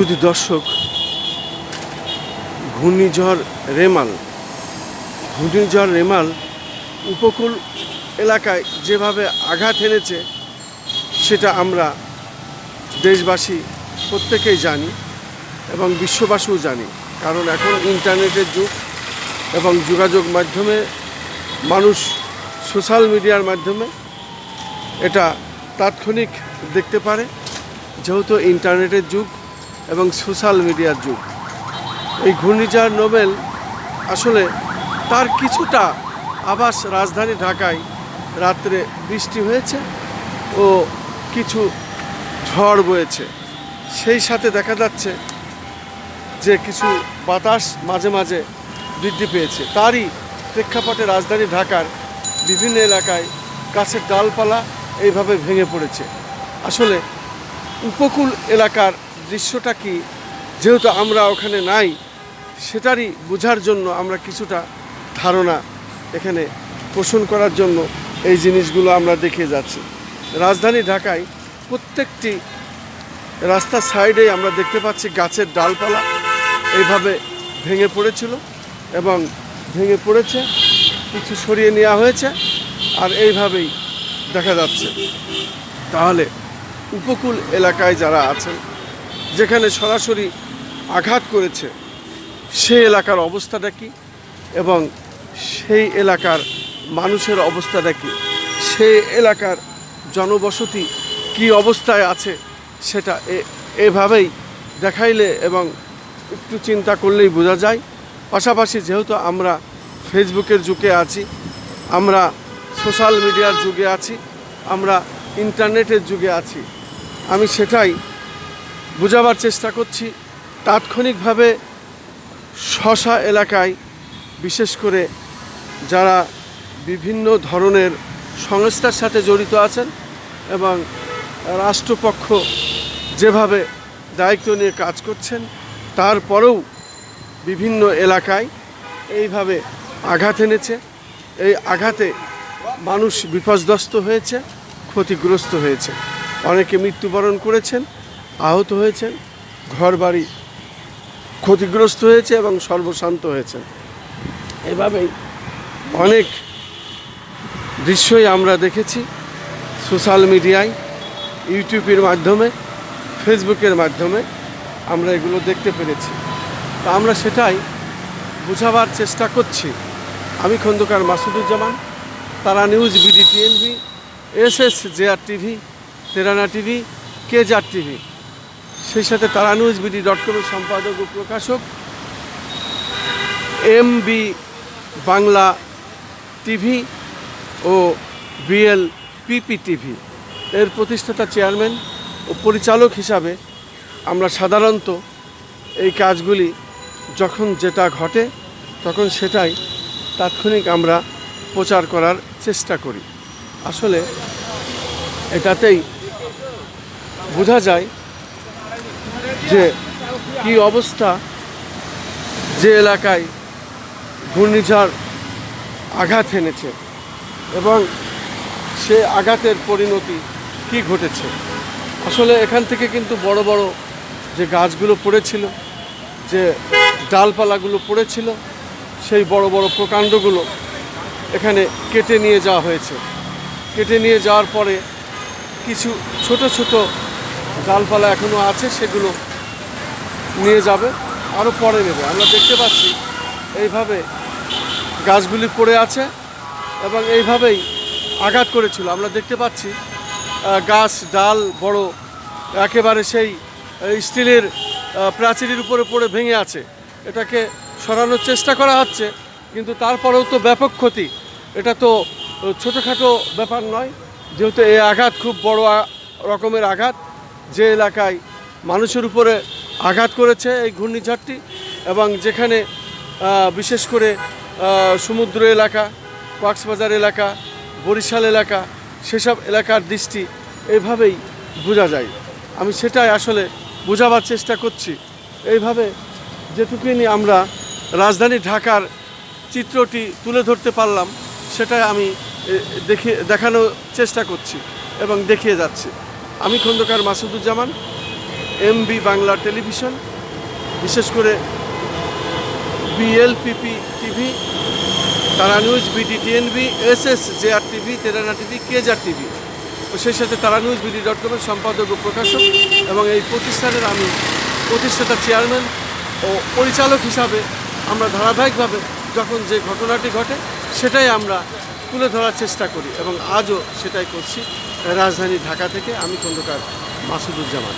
শুধু দর্শক, ঘূর্ণিঝড় রেমাল। ঘূর্ণিঝড় রেমাল উপকূল এলাকায় যেভাবে আঘাত এনেছে, সেটা আমরা দেশবাসী প্রত্যেকেই জানি এবং বিশ্ববাসীও জানি। কারণ এখন ইন্টারনেটের যুগ এবং যোগাযোগ মাধ্যমে, মানুষ সোশ্যাল মিডিয়ার মাধ্যমে এটা তাৎক্ষণিক দেখতে পারে। যেহেতু ইন্টারনেটের যুগ এবং সোশ্যাল মিডিয়ার যুগ। এই ঘূর্ণিঝড় নোবেল আসলে তার কিছুটা আবাস রাজধানী ঢাকায় রাত্রে বৃষ্টি হয়েছে ও কিছু ঝড় বয়েছে। সেই সাথে দেখা যাচ্ছে যে কিছু বাতাস মাঝে মাঝে বৃদ্ধি পেয়েছে। তারই প্রেক্ষাপটে রাজধানী ঢাকার বিভিন্ন এলাকায় গাছের ডালপালা এইভাবে ভেঙে পড়েছে। আসলে উপকূল এলাকার দৃশ্যটা কি? যেহেতু আমরা ওখানে নাই, সেটারই বোঝার জন্য আমরা কিছুটা ধারণা এখানে পোষণ করার জন্য এই জিনিসগুলো আমরা দেখে যাচ্ছি। রাজধানী ঢাকায় প্রত্যেকটি রাস্তার সাইডে আমরা দেখতে পাচ্ছি গাছের ডালপালা, এইভাবে ভেঙে পড়েছিল এবং ভেঙে পড়েছে, কিছু সরিয়ে নেওয়া হয়েছে আর এইভাবেই দেখা যাচ্ছে। তাহলে উপকূল এলাকায় যারা আছেন যেখানে সরাসরি আঘাত করেছে, সেই এলাকার অবস্থাটা কি? এবং সেই এলাকার মানুষের অবস্থাটা কি? সেই এলাকার জনবসতি কি অবস্থায় আছে, সেটা এভাবেই দেখাইলে এবং একটু চিন্তা করলেই বোঝা যায়। পাশাপাশি যেহেতু আমরা ফেসবুকের যুগে আছি, আমরা সোশ্যাল মিডিয়ার যুগে আছি, আমরা ইন্টারনেটের যুগে আছি, আমি সেটাই বোঝাবার চেষ্টা করছি। তাৎক্ষণিকভাবে শশা এলাকায়, বিশেষ করে যারা বিভিন্ন ধরনের সংস্থার সাথে জড়িত আছেন এবং রাষ্ট্রপক্ষ যেভাবে দায়িত্ব নিয়ে কাজ করছেন তারপরেও বিভিন্ন এলাকায় এইভাবে আঘাত এনেছে। এই আঘাতে মানুষ বিপর্যস্ত হয়েছে, ক্ষতিগ্রস্ত হয়েছে। অনেকে মৃত্যুবরণ করেছেন। আহত হয়েছেন, ঘরবাড়ি ক্ষতিগ্রস্ত হয়েছে এবং সর্বশান্ত হয়েছে এভাবেই অনেক দৃশ্যই আমরা দেখেছি সোশ্যাল মিডিয়ায়, ইউটিউবের মাধ্যমে, ফেসবুকের মাধ্যমে আমরা এগুলো দেখতে পেরেছি। তা আমরা সেটাই বোঝাবার চেষ্টা করছি। আমি Khandakar Masuduzzaman, Tara news BD TNB, S S JR TV, Terana TV Kejar TV. সেই সাথে তারা নিউজ বিডি ডট কমের সম্পাদক ও প্রকাশক এম বি বাংলা টিভি ও বিএল পিপি টিভি এর প্রতিষ্ঠাতা চেয়ারম্যান ও পরিচালক হিসাবে আমরা সাধারণত এই কাজগুলি যখন যেটা ঘটে তখন সেটাই তাৎক্ষণিক আমরা প্রচার করার চেষ্টা করি। আসলে এটাতেই বোঝা যায় যে কি অবস্থা? যে এলাকায় ঘূর্ণিঝড় আঘাত এনেছে এবং সে আঘাতের পরিণতি কি ঘটেছে? আসলে এখান থেকে কিন্তু বড় বড় যে গাছগুলো পড়েছিল, যে ডালপালাগুলো পড়েছিল, সেই বড় বড় প্রকাণ্ডগুলো এখানে কেটে নিয়ে যাওয়া হয়েছে। কেটে নিয়ে যাওয়ার পরে কিছু ছোট ছোট ডালপালা এখনও আছে, সেগুলো নিয়ে যাবে আরও পরে নেবে। আমরা দেখতে পাচ্ছি এইভাবে গাছগুলি পড়ে আছে এবং এইভাবেই আঘাত করেছিল। আমরা দেখতে পাচ্ছি গাছ, ডাল, বড়, একেবারে সেই স্টিলের প্রাচীরের উপরে পড়ে ভেঙে আছে। এটাকে সরানোর চেষ্টা করা হচ্ছে, কিন্তু তারপরেও তো ব্যাপক ক্ষতি। এটা তো ছোটোখাটো ব্যাপার নয়, যেহেতু এই আঘাত খুব বড় রকমের আঘাত। যে এলাকায় মানুষের উপরে আঘাত করেছে এই ঘূর্ণিঝড়টি এবং যেখানে বিশেষ করে সমুদ্র এলাকা, কক্সবাজার এলাকা, বরিশাল এলাকা, সেসব এলাকার দৃষ্টি এইভাবেই বোঝা যায়। আমি সেটাই আসলে বোঝাবার চেষ্টা করছি। এইভাবে যেটুকুনি আমরা রাজধানী ঢাকার চিত্রটি তুলে ধরতে পারলাম, সেটাই আমি দেখে, দেখানোর চেষ্টা করছি এবং দেখিয়ে যাচ্ছি। আমি খন্দকার মাসুদুজ্জামান এমবি বাংলা টেলিভিশন, বিশেষ করে BLPP TV, Tara news BD TNB S S J R TV, Terana TV, Kejar TV. ও সেই সাথে তারা নিউজ বিডি ডট কমের সম্পাদক ও প্রকাশক এবং এই প্রতিষ্ঠানের আমি প্রতিষ্ঠাতা চেয়ারম্যান ও পরিচালক হিসাবে আমরা ধারাবাহিকভাবে যখন যে ঘটনাটি ঘটে, সেটাই আমরা তুলে ধরার চেষ্টা করি এবং আজও সেটাই করছি রাজধানী ঢাকা থেকে আমি খন্দকার মাসুদুজ্জামান।